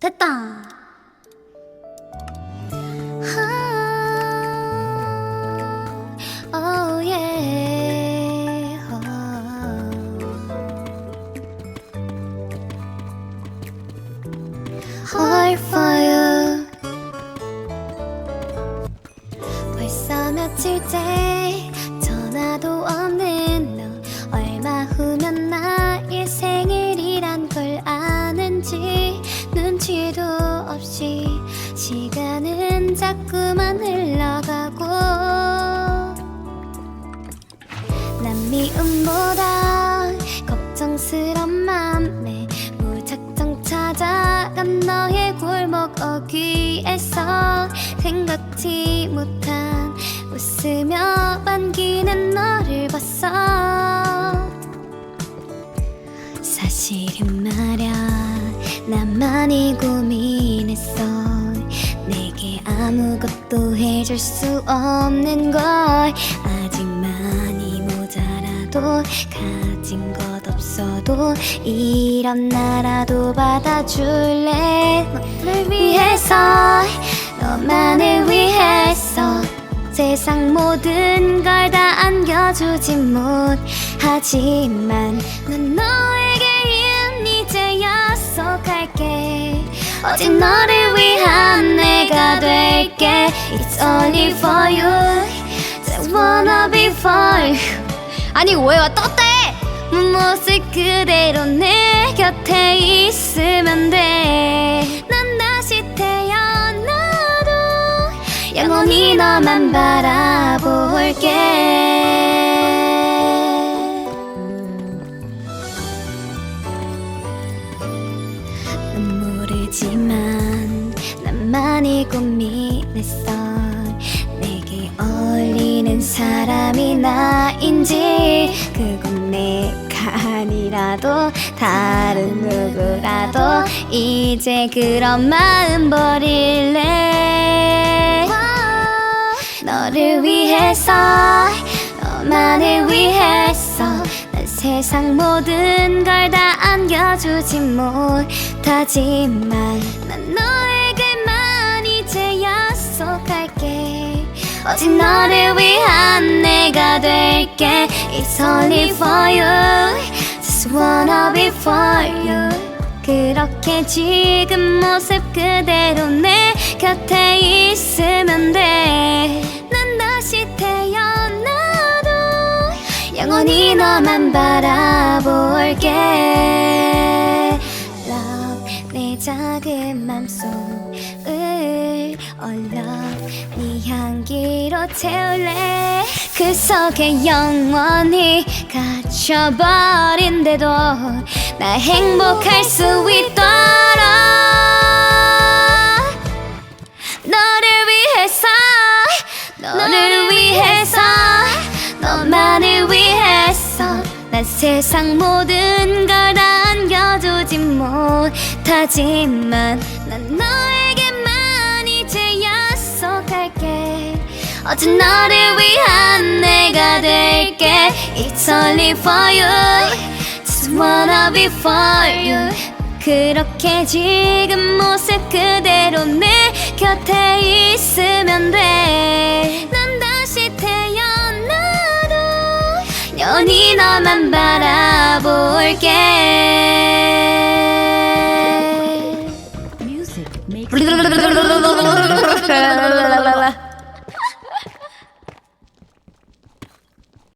됐다. 하, oh 며칠째 눈치도 없이 시간은 자꾸만 흘러가고 난 미움보다 걱정스런 맘에 무작정 찾아간 너의 골목 어귀에서 생각지 못한 웃으며 반기는 너를 봤어 아무것도 해줄 수 없는 걸. 아직 많이 모자라도 가진 것 없어도 이런 나라도 받아줄래? 너를 위해서 너만을 위해서. 세상 모든 걸 다 안겨주지 못하지만 난 너에게 이제 약속할게. 어제 너를 위한 내 가 될게 It's only for you. Just wanna be for you. 아니 오해와 떴대 모습 그대로 내 곁에 있으면 돼난 다시 태어나도 영원히 너만 바라볼게. 난 모르지만 난 많이 고민 했어. 내게 어울리는 사람이 나인지 그건 내가 아니라도 다른 누구라도 이제 그런 마음 버릴래. 너를 위해서 너만을 위해서 난 세상 모든 걸 다 안겨주지 못하지만 난 이제 약속할게. 오직 너를 위한 내가 될게. It's only for you. Just wanna be for you. 그렇게 지금 모습 그대로 내 곁에 있으면 돼난 다시 태어나도 영원히 너만 바라볼게. Love 내 작은 맘속을 얼려 네 향기로 채울래. 그 속에 영원히 갇혀버린데도 나 행복할 수 있도록 너를 위해서 너를 위해서 너만을 위해서 난 세상 모든 걸 다 안겨주지 못하지만 난 너에 어제 너를 위한 내가 될게. It's only for you. Just wanna be for you. 그렇게 지금 모습 그대로 내 곁에 있으면 돼 난 다시 태어나도 영원히 너만 바라볼게